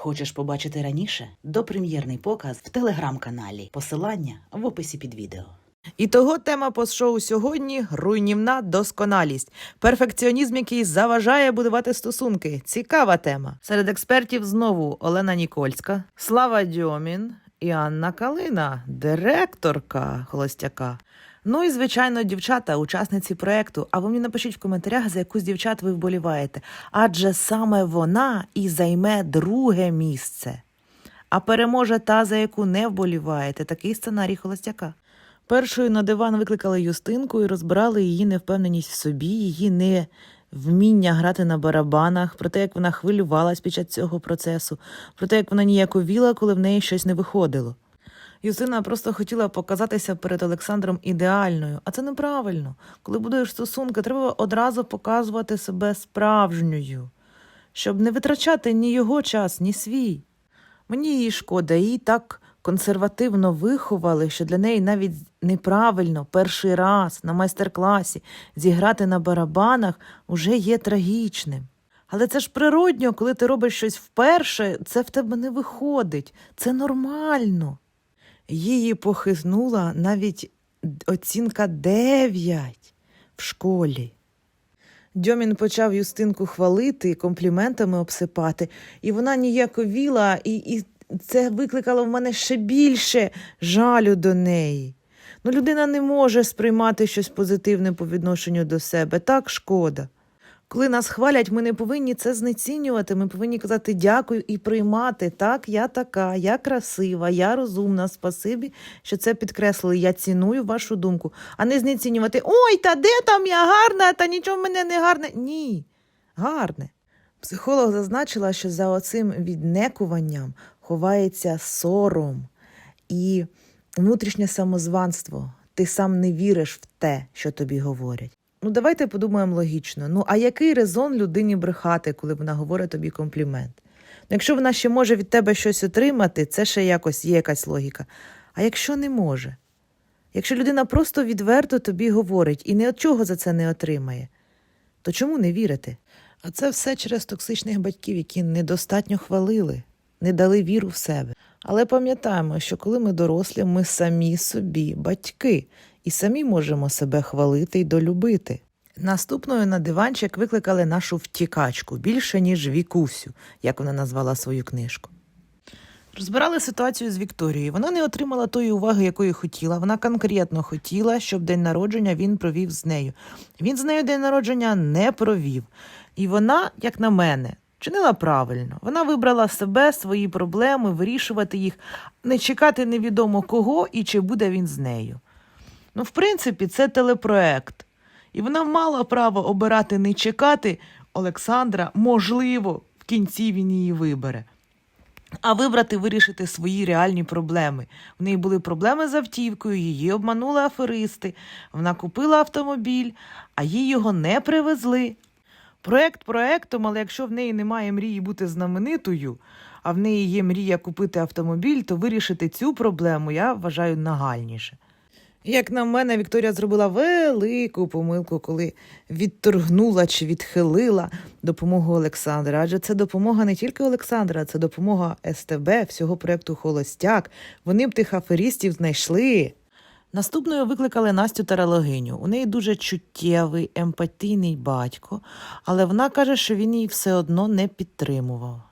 Хочеш побачити раніше? Допрем'єрний показ в телеграм-каналі. Посилання в описі під відео. І того тема постшоу сьогодні руйнівна досконалість. Перфекціонізм, який заважає будувати стосунки. Цікава тема. Серед експертів знову Олена Нікольська, Слава Дьомін і Анна Калина, директорка холостяка. Ну і звичайно, дівчата, учасниці проекту. А ви мені напишіть в коментарях, за яку з дівчат ви вболіваєте. Адже саме вона і займе друге місце. А переможе та, за яку не вболіваєте. Такий сценарій холостяка. Першою на диван викликали Юстинку і розбирали її невпевненість в собі, її невміння грати на барабанах, про те, як вона хвилювалась під час цього процесу, про те, як вона ніяковіла, коли в неї щось не виходило. Юстина просто хотіла показатися перед Олександром ідеальною, а це неправильно. Коли будуєш стосунки, треба одразу показувати себе справжньою, щоб не витрачати ні його час, ні свій. Мені її шкода, її так консервативно виховали, що для неї навіть неправильно перший раз на майстер-класі зіграти на барабанах уже є трагічним. Але це ж природньо, коли ти робиш щось вперше, це в тебе не виходить. Це нормально. Її похиснула навіть оцінка 9 в школі. Дьомін почав Юстинку хвалити, компліментами обсипати, і вона ніяковіла, і, і це викликало в мене ще більше жалю до неї. Ну, людина не може сприймати щось позитивне по відношенню до себе. Так шкода. Коли нас хвалять, ми не повинні це знецінювати. Ми повинні казати дякую і приймати. Так, я така, я красива, я розумна. Спасибі, що це підкреслили. Я ціную вашу думку, а не знецінювати Ой, та де там я гарна, та нічого в мене не гарне. Ні, гарне. Психолог зазначила, що за оцим віднекуванням ховається сором і внутрішнє самозванство. Ти сам не віриш в те, що тобі говорять. Ну, давайте подумаємо логічно. Ну, а який резон людині брехати, коли вона говорить тобі комплімент? Ну, якщо вона ще може від тебе щось отримати, це ще якось є якась логіка. А якщо не може? Якщо людина просто відверто тобі говорить і ні від чого за це не отримає, то чому не вірити? А це все через токсичних батьків, які недостатньо хвалили, не дали віру в себе. Але пам'ятаємо, що коли ми дорослі, ми самі собі батьки і самі можемо себе хвалити й долюбити. Наступною на диванчик викликали нашу втікачку більше, ніж Вікусю, як вона назвала свою книжку. Розбирали ситуацію з Вікторією. Вона не отримала тої уваги, якої хотіла. Вона конкретно хотіла, щоб день народження він провів з нею. Він з нею день народження не провів. І вона, як на мене, чинила правильно. Вона вибрала себе, свої проблеми, вирішувати їх, не чекати невідомо кого і чи буде він з нею. Ну, в принципі, це телепроект. І вона мала право обирати не чекати Олександра, можливо, в кінці він її вибере. А вибрати вирішити свої реальні проблеми. В неї були проблеми з автівкою, її обманули аферисти. Вона купила автомобіль, а їй його не привезли. Проект проектом, але якщо в неї немає мрії бути знаменитою, а в неї є мрія купити автомобіль, то вирішити цю проблему я вважаю нагальніше. Як на мене, Вікторія зробила велику помилку, коли відторгнула чи відхилила допомогу Олександра. Адже це допомога не тільки Олександра, це допомога СТБ, всього проєкту Холостяк. Вони б тих аферістів знайшли. Наступною викликали Настю Тарологиню. У неї дуже чуттєвий, емпатійний батько, але вона каже, що він її все одно не підтримував.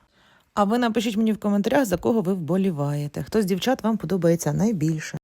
А ви напишіть мені в коментарях, за кого ви вболіваєте. Хто з дівчат вам подобається найбільше.